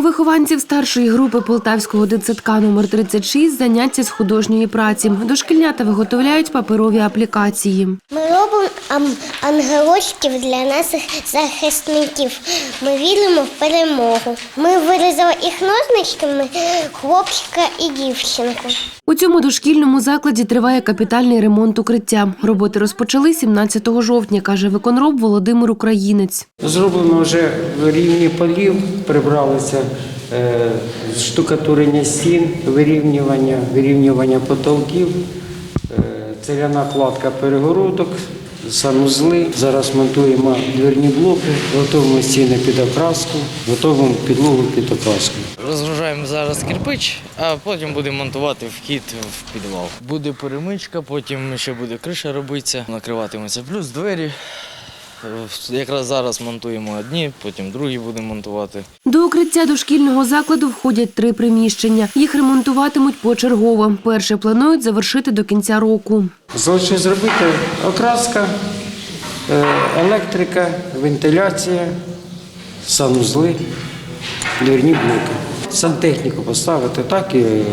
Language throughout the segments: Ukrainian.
У вихованців старшої групи полтавського дитсадка номер 36 заняття з художньої праці. Дошкільнята виготовляють паперові аплікації. Ми робимо ам- ангелочків для наших захисників. Ми віримо в перемогу. Ми вирізали їх ножничками хлопчика і дівчинку. У цьому дошкільному закладі триває капітальний ремонт укриття. Роботи розпочали 17 жовтня, каже виконроб Володимир Українець. Зроблено вже рівні полів, прибралися штукатурення стін, вирівнювання, вирівнювання потолків, е, цегляна кладка перегородок, санузли. Зараз монтуємо дверні блоки, готуємо стіни під окраску, готуємо підлогу під окраску. Розгружаємо зараз кирпич, а потім будемо монтувати вхід в підвал. Буде перемичка, потім ще буде криша робитися, накриватиметься, плюс двері. Е, Якраз зараз монтуємо одні, потім другі будемо монтувати. До укриття дошкільного закладу входять три приміщення. Їх ремонтуватимуть почергово. Перше планують завершити до кінця року. Залишилось зробити окраска, е, електрика, вентиляція, санузли, дверні блоки. Сантехніку поставити так і е,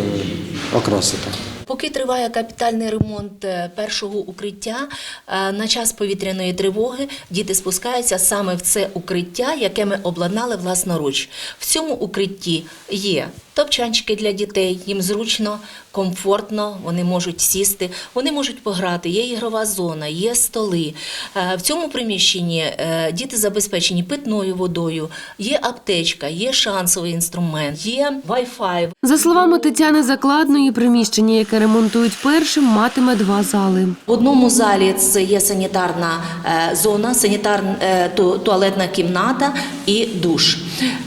окрасити. Поки триває капітальний ремонт е, першого укриття, е, на час повітряної тривоги діти спускаються саме в це укриття, яке ми обладнали власноруч. В цьому укритті є топчанчики для дітей, їм зручно, комфортно, вони можуть сісти, вони можуть пограти, є ігрова зона, є столи. Е, В цьому приміщенні діти забезпечені питною водою, є аптечка, є шансовий інструмент, є Wi-Fi. За словами Тетяни Закладної, приміщення, яке ремонтують першим, матиме два зали. В одному залі це є санітарна е, зона, санітарна туалетна кімната і душ.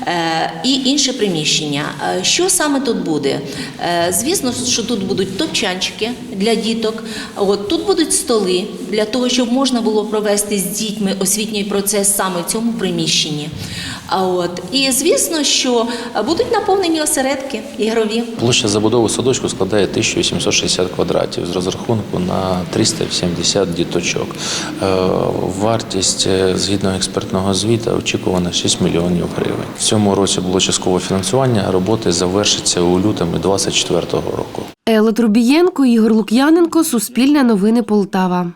Е, І інше приміщення. Е, Що саме тут буде? Е, Звісно, що тут будуть топчанчики для діток. От тут будуть столи для того, щоб можна було провести з дітьми освітній процес саме в цьому приміщенні. От і звісно, що будуть наповнені осередки ігрові. Площа забудови садочку складає 1860 квадратів з розрахунку на 370 діточок. Вартість згідно експертного звіту очікувана 6 мільйонів гривень. В цьому році було часткове фінансування. Роботи завершаться у лютому 2024 року. Елла Трубієнко, Ігор Лук'яненко, Суспільне новини Полтава.